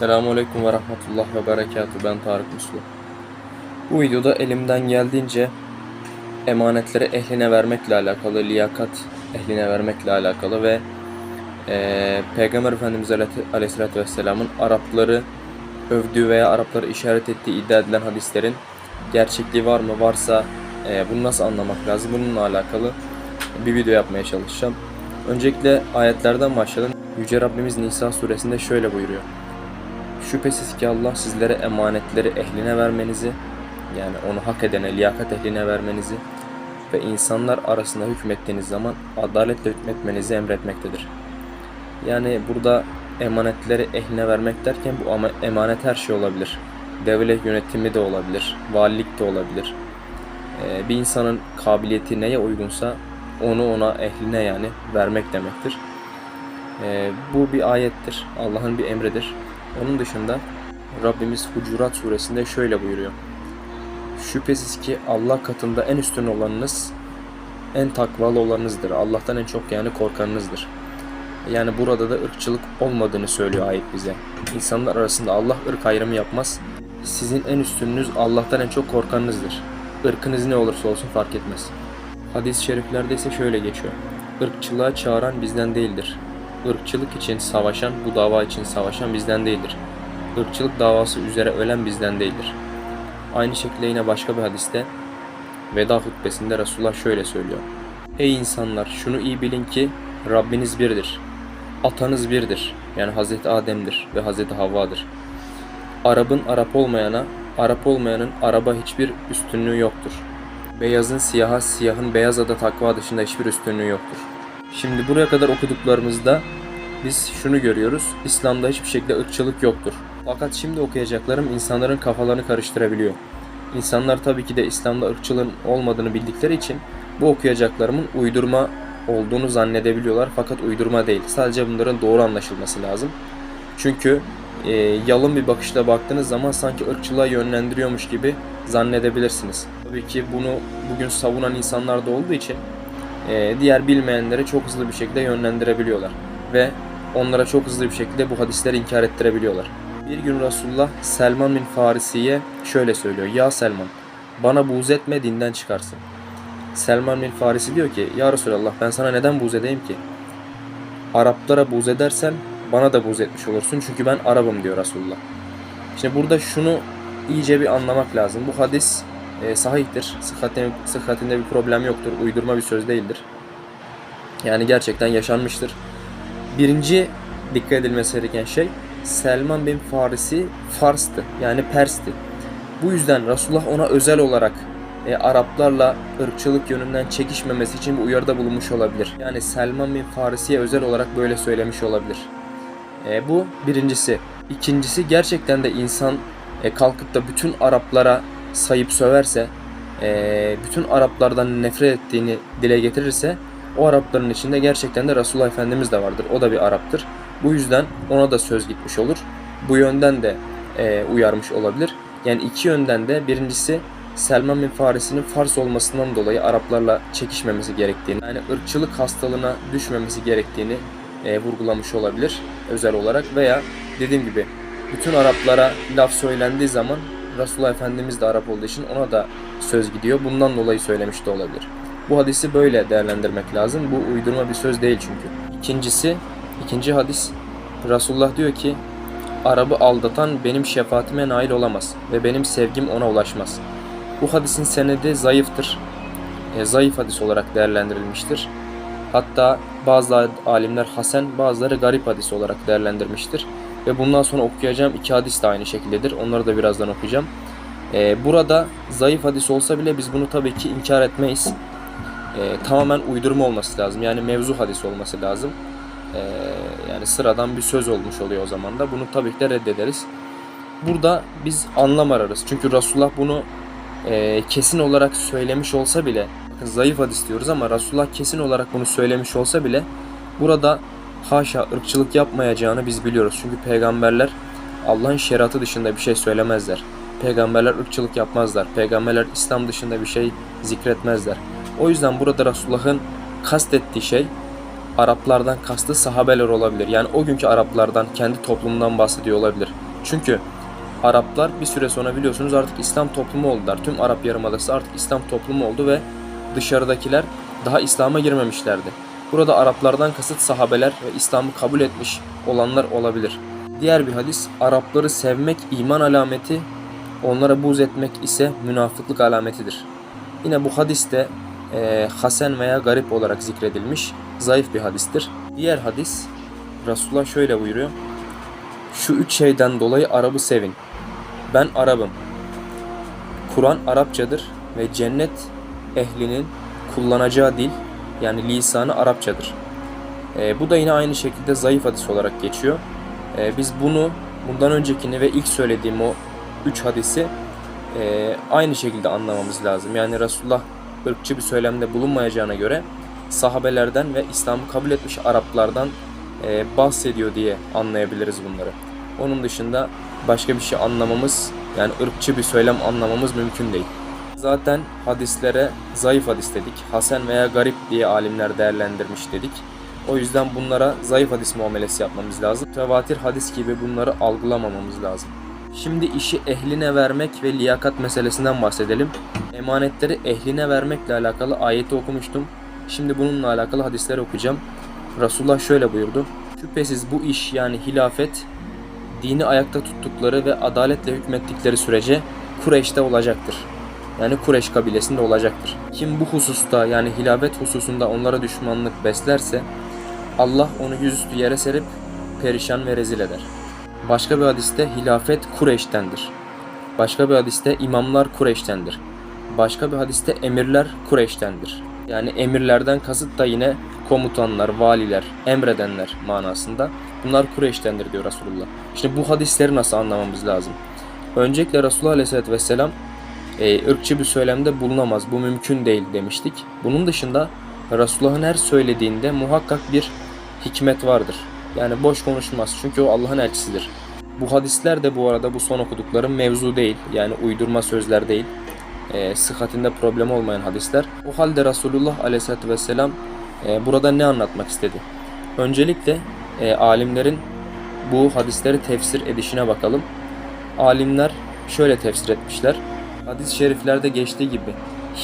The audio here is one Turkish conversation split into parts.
Selamun Aleyküm ve Rahmetullah ve Berekatuhu. Ben Tarık Muslu. Bu videoda elimden geldiğince emanetleri ehline vermekle alakalı, liyakat ehline vermekle alakalı ve eee Peygamber Efendimiz Aleyhi- Aleyhisselatü Vesselam'ın Arapları övdüğü veya Arapları işaret ettiği iddia edilen hadislerin gerçekliği var mı? Varsa eee, bunu nasıl anlamak lazım? Bununla alakalı bir video yapmaya çalışacağım. Öncelikle ayetlerden başlayalım. Yüce Rabbimiz Nisa suresinde şöyle buyuruyor. Şüphesiz ki Allah sizlere emanetleri ehline vermenizi, yani onu hak edene, liyakat ehline vermenizi ve insanlar arasında hükmettiğiniz zaman adaletle hükmetmenizi emretmektedir. Yani burada emanetleri ehline vermek derken bu ama emanet her şey olabilir. Devlet yönetimi de olabilir, valilik de olabilir. Ee, bir insanın kabiliyeti neye uygunsa onu ona ehline yani vermek demektir. Ee, bu bir ayettir. Allah'ın bir emridir. Onun dışında Rabbimiz Hucurat suresinde şöyle buyuruyor. Şüphesiz ki Allah katında en üstün olanınız en takvalı olanınızdır. Allah'tan en çok yani korkanınızdır. Yani burada da ırkçılık olmadığını söylüyor ayet bize. İnsanlar arasında Allah ırk ayrımı yapmaz. Sizin en üstününüz Allah'tan en çok korkanınızdır. Irkınız ne olursa olsun fark etmez. Hadis-i şeriflerde ise şöyle geçiyor. Irkçılığa çağıran bizden değildir. Irkçılık için savaşan, bu dava için savaşan bizden değildir. Irkçılık davası üzere ölen bizden değildir. Aynı şekilde yine başka bir hadiste Veda hutbesinde Resulullah şöyle söylüyor. Ey insanlar şunu iyi bilin ki Rabbiniz birdir. Atanız birdir. Yani Hazreti Adem'dir ve Hazreti Havva'dır. Arap'ın Arap olmayana, Arap olmayanın Araba hiçbir üstünlüğü yoktur. Beyazın siyaha, siyahın beyaza da takva dışında hiçbir üstünlüğü yoktur. Şimdi buraya kadar okuduklarımızda biz şunu görüyoruz. İslam'da hiçbir şekilde ırkçılık yoktur. Fakat şimdi okuyacaklarım insanların kafalarını karıştırabiliyor. İnsanlar tabii ki de İslam'da ırkçılığın olmadığını bildikleri için bu okuyacaklarımın uydurma olduğunu zannedebiliyorlar fakat uydurma değil. Sadece bunların doğru anlaşılması lazım. Çünkü e, yalın bir bakışla baktığınız zaman sanki ırkçılığa yönlendiriyormuş gibi zannedebilirsiniz. Tabii ki bunu bugün savunan insanlar da olduğu için e, diğer bilmeyenlere çok hızlı bir şekilde yönlendirebiliyorlar. Ve onlara çok hızlı bir şekilde bu hadisleri inkar ettirebiliyorlar. Bir gün Resulullah Selman bin Farisi'ye şöyle söylüyor. Ya Selman bana buğz etme dinden çıkarsın. Selman bin Farisi diyor ki Ya Resulallah ben sana neden buğz edeyim ki? Araplara buğz edersen bana da buğz etmiş olursun çünkü ben Arap'ım diyor Resulullah. Şimdi burada şunu iyice bir anlamak lazım. Bu hadis e, sahihtir. Sıhhatinde, sıhhatinde bir problem yoktur. Uydurma bir söz değildir. Yani gerçekten yaşanmıştır. Birinci dikkat edilmesi gereken şey Selman bin Farisi Fars'tı. Yani Pers'ti. Bu yüzden Resulullah ona özel olarak e, Araplarla ırkçılık yönünden çekişmemesi için bir uyarıda bulunmuş olabilir. Yani Selman bin Farisi'ye özel olarak böyle söylemiş olabilir. E, bu birincisi. İkincisi gerçekten de insan e, kalkıp da bütün Araplara sayıp söverse, e, bütün Araplardan nefret ettiğini dile getirirse o Arapların içinde gerçekten de Resulullah Efendimiz de vardır. O da bir Arap'tır. Bu yüzden ona da söz gitmiş olur. Bu yönden de e, uyarmış olabilir. Yani iki yönden de birincisi Selman bin Farisi'nin Fars olmasından dolayı Araplarla çekişmemesi gerektiğini, yani ırkçılık hastalığına düşmemesi gerektiğini e, vurgulamış olabilir özel olarak veya dediğim gibi bütün Araplara laf söylendiği zaman Resulullah Efendimiz de Arap olduğu için ona da söz gidiyor. Bundan dolayı söylemiş de olabilir. Bu hadisi böyle değerlendirmek lazım. Bu uydurma bir söz değil çünkü. İkincisi, ikinci hadis Resulullah diyor ki Arabı aldatan benim şefaatime nail olamaz ve benim sevgim ona ulaşmaz. Bu hadisin senedi zayıftır. E, zayıf hadis olarak değerlendirilmiştir. Hatta bazı alimler hasen, bazıları garip hadis olarak değerlendirmiştir. Ve bundan sonra okuyacağım iki hadis de aynı şekildedir. Onları da birazdan okuyacağım. E, burada zayıf hadis olsa bile biz bunu tabii ki inkar etmeyiz. E, tamamen uydurma olması lazım. Yani mevzu hadis olması lazım. E, yani sıradan bir söz olmuş oluyor o zaman da. Bunu tabii ki de reddederiz. Burada biz anlam ararız. Çünkü Resulullah bunu e, kesin olarak söylemiş olsa bile zayıf hadis diyoruz ama Resulullah kesin olarak bunu söylemiş olsa bile burada haşa ırkçılık yapmayacağını biz biliyoruz. Çünkü peygamberler Allah'ın şeriatı dışında bir şey söylemezler. Peygamberler ırkçılık yapmazlar. Peygamberler İslam dışında bir şey zikretmezler. O yüzden burada Resulullah'ın kastettiği şey Araplardan kastı sahabeler olabilir. Yani o günkü Araplardan, kendi toplumundan bahsediyor olabilir. Çünkü Araplar bir süre sonra biliyorsunuz artık İslam toplumu oldular. Tüm Arap Yarımadası artık İslam toplumu oldu ve dışarıdakiler daha İslam'a girmemişlerdi. Burada Araplardan kasıt sahabeler ve İslam'ı kabul etmiş olanlar olabilir. Diğer bir hadis, Arapları sevmek iman alameti, onlara buğz etmek ise münafıklık alametidir. Yine bu hadiste e, Hasen veya garip olarak zikredilmiş zayıf bir hadistir. Diğer hadis, Resulullah şöyle buyuruyor. Şu üç şeyden dolayı Arap'ı sevin. Ben Arap'ım. Kur'an Arapçadır ve cennet ehlinin kullanacağı dil yani lisanı Arapçadır. E, bu da yine aynı şekilde zayıf hadis olarak geçiyor. E, biz bunu bundan öncekini ve ilk söylediğim o üç hadisi e, aynı şekilde anlamamız lazım. Yani Resulullah ırkçı bir söylemde bulunmayacağına göre sahabelerden ve İslam'ı kabul etmiş Araplardan e, bahsediyor diye anlayabiliriz bunları. Onun dışında başka bir şey anlamamız yani ırkçı bir söylem anlamamız mümkün değil. Zaten hadislere zayıf hadis dedik. Hasen veya garip diye alimler değerlendirmiş dedik. O yüzden bunlara zayıf hadis muamelesi yapmamız lazım. Tevatir hadis gibi bunları algılamamamız lazım. Şimdi işi ehline vermek ve liyakat meselesinden bahsedelim. Emanetleri ehline vermekle alakalı ayeti okumuştum. Şimdi bununla alakalı hadisleri okuyacağım. Resulullah şöyle buyurdu. Şüphesiz bu iş yani hilafet dini ayakta tuttukları ve adaletle hükmettikleri sürece Kureyş'te olacaktır. Yani Kureyş kabilesinde olacaktır. Kim bu hususta yani hilafet hususunda onlara düşmanlık beslerse Allah onu yüzüstü yere serip perişan ve rezil eder. Başka bir hadiste hilafet Kureyş'tendir. Başka bir hadiste imamlar Kureyş'tendir. Başka bir hadiste emirler Kureyş'tendir. Yani emirlerden kasıt da yine komutanlar, valiler, emredenler manasında. Bunlar Kureyş'tendir diyor Resulullah. Şimdi bu hadisleri nasıl anlamamız lazım? Öncelikle Resulullah Aleyhisselatü Vesselam e, ırkçı bir söylemde bulunamaz. Bu mümkün değil demiştik. Bunun dışında Resulullah'ın her söylediğinde muhakkak bir hikmet vardır. Yani boş konuşmaz. Çünkü o Allah'ın elçisidir. Bu hadisler de bu arada bu son okuduklarım mevzu değil. Yani uydurma sözler değil. E, sıhhatinde problem olmayan hadisler. O halde Resulullah Aleyhisselatü Vesselam e, burada ne anlatmak istedi? Öncelikle e, alimlerin bu hadisleri tefsir edişine bakalım. Alimler şöyle tefsir etmişler. Hadis-i şeriflerde geçtiği gibi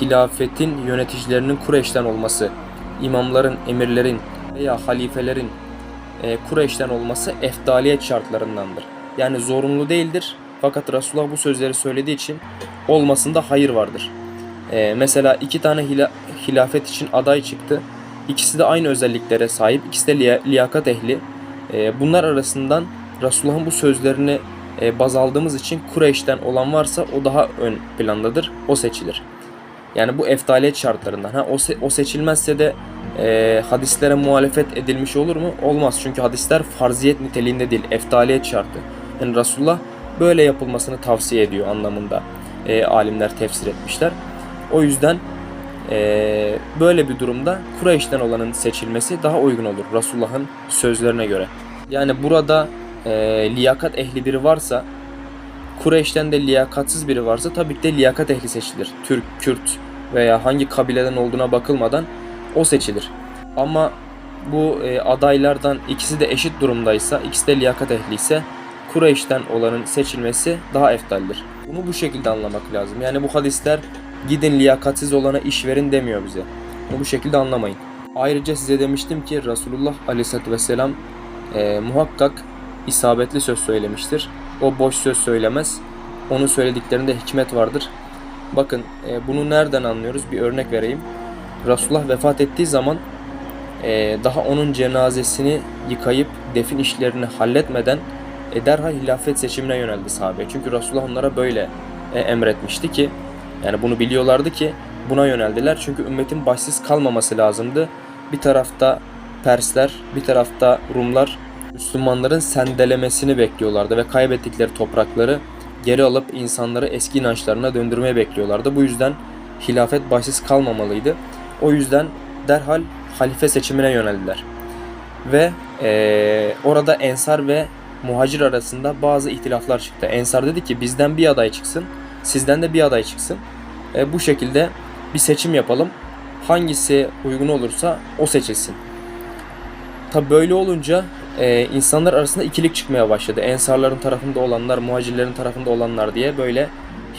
hilafetin yöneticilerinin Kureyş'ten olması, imamların, emirlerin veya halifelerin e, Kureyş'ten olması eftaliyet şartlarındandır. Yani zorunlu değildir. Fakat Resulullah bu sözleri söylediği için olmasında hayır vardır. E, mesela iki tane hila- hilafet için aday çıktı. İkisi de aynı özelliklere sahip. İkisi de liya- liyakat ehli. E, bunlar arasından Resulullah'ın bu sözlerini e, baz aldığımız için Kureyş'ten olan varsa o daha ön plandadır. O seçilir. Yani bu eftaliyet şartlarından. Ha, o, se- o seçilmezse de e, hadislere muhalefet edilmiş olur mu? Olmaz. Çünkü hadisler farziyet niteliğinde değil. Eftaliyet şartı. Yani Resulullah böyle yapılmasını tavsiye ediyor anlamında e, alimler tefsir etmişler. O yüzden e, böyle bir durumda Kureyş'ten olanın seçilmesi daha uygun olur Resulullah'ın sözlerine göre. Yani burada e, liyakat ehli biri varsa Kureyş'ten de liyakatsız biri varsa tabii ki de liyakat ehli seçilir. Türk, Kürt veya hangi kabileden olduğuna bakılmadan o seçilir. Ama bu e, adaylardan ikisi de eşit durumdaysa, ikisi de liyakat ehli ise Kureyş'ten olanın seçilmesi daha eftaldir. Bunu bu şekilde anlamak lazım. Yani bu hadisler gidin liyakatsiz olana iş verin demiyor bize. Bunu bu şekilde anlamayın. Ayrıca size demiştim ki Resulullah Aleyhisselatü Vesselam e, muhakkak isabetli söz söylemiştir. O boş söz söylemez. Onun söylediklerinde hikmet vardır. Bakın e, bunu nereden anlıyoruz? Bir örnek vereyim. Resulullah vefat ettiği zaman e, daha onun cenazesini yıkayıp defin işlerini halletmeden e, derhal hilafet seçimine yöneldi sahabe. Çünkü Resulullah onlara böyle e, emretmişti ki yani bunu biliyorlardı ki buna yöneldiler. Çünkü ümmetin başsız kalmaması lazımdı. Bir tarafta Persler, bir tarafta Rumlar Müslümanların sendelemesini bekliyorlardı ve kaybettikleri toprakları geri alıp insanları eski inançlarına döndürmeye bekliyorlardı. Bu yüzden hilafet başsız kalmamalıydı. O yüzden derhal halife seçimine yöneldiler. Ve eee, orada Ensar ve Muhacir arasında bazı ihtilaflar çıktı. Ensar dedi ki bizden bir aday çıksın, sizden de bir aday çıksın. E, bu şekilde bir seçim yapalım. Hangisi uygun olursa o seçilsin. Tabi böyle olunca e, insanlar arasında ikilik çıkmaya başladı. Ensarların tarafında olanlar, muhacirlerin tarafında olanlar diye böyle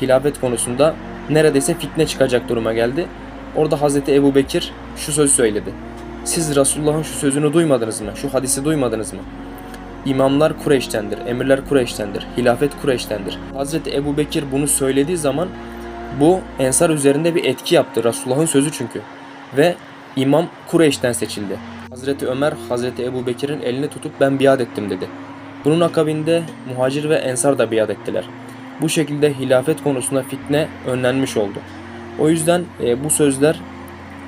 hilafet konusunda neredeyse fitne çıkacak duruma geldi. Orada Hazreti Ebu Bekir şu sözü söyledi. Siz Resulullah'ın şu sözünü duymadınız mı? Şu hadisi duymadınız mı? İmamlar Kureyş'tendir, emirler Kureyş'tendir, hilafet Kureyş'tendir. Hazreti Ebu Bekir bunu söylediği zaman bu Ensar üzerinde bir etki yaptı. Resulullah'ın sözü çünkü. Ve imam Kureyş'ten seçildi. Hazreti Ömer, Hazreti Ebu Bekir'in elini tutup ben biat ettim dedi. Bunun akabinde muhacir ve ensar da biat ettiler. Bu şekilde hilafet konusunda fitne önlenmiş oldu. O yüzden e, bu sözler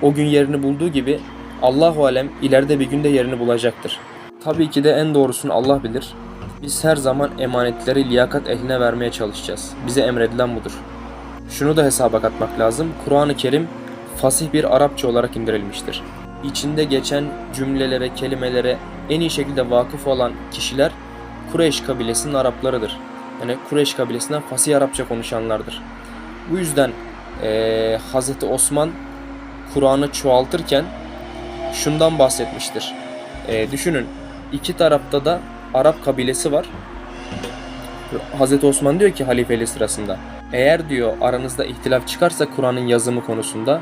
o gün yerini bulduğu gibi Allahu alem ileride bir günde yerini bulacaktır. Tabii ki de en doğrusunu Allah bilir. Biz her zaman emanetleri liyakat ehline vermeye çalışacağız. Bize emredilen budur. Şunu da hesaba katmak lazım. Kur'an-ı Kerim fasih bir Arapça olarak indirilmiştir. İçinde geçen cümlelere, kelimelere en iyi şekilde vakıf olan kişiler Kureyş kabilesinin Araplarıdır. Yani Kureyş kabilesinden fasih Arapça konuşanlardır. Bu yüzden eee Hz. Osman Kur'an'ı çoğaltırken şundan bahsetmiştir. Eee, düşünün iki tarafta da Arap kabilesi var. Hz. Osman diyor ki halifeliği sırasında eğer diyor aranızda ihtilaf çıkarsa Kur'an'ın yazımı konusunda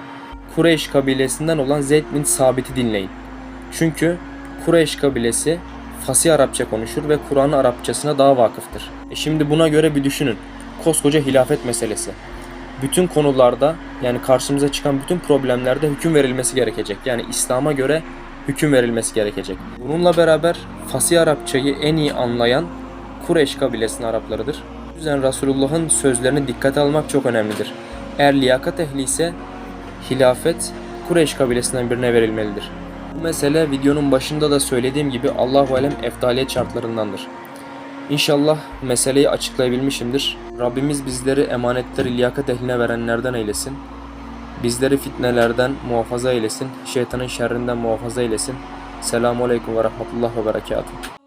Kureyş kabilesinden olan Zeyd bin Sabit'i dinleyin. Çünkü Kureyş kabilesi fasih Arapça konuşur ve Kur'an Arapçasına daha vakıftır. E şimdi buna göre bir düşünün. Koskoca hilafet meselesi. Bütün konularda yani karşımıza çıkan bütün problemlerde hüküm verilmesi gerekecek. Yani İslam'a göre hüküm verilmesi gerekecek. Bununla beraber fasih Arapçayı en iyi anlayan Kureyş kabilesinin Araplarıdır. O yüzden Resulullah'ın sözlerini dikkate almak çok önemlidir. Eğer liyakat ehli ise hilafet Kureyş kabilesinden birine verilmelidir. Bu mesele videonun başında da söylediğim gibi Allahu alem eftaliyet şartlarındandır. İnşallah meseleyi açıklayabilmişimdir. Rabbimiz bizleri emanetleri liyakat ehline verenlerden eylesin. Bizleri fitnelerden muhafaza eylesin. Şeytanın şerrinden muhafaza eylesin. Selamun Aleyküm ve Rahmetullah ve Berekatuhu.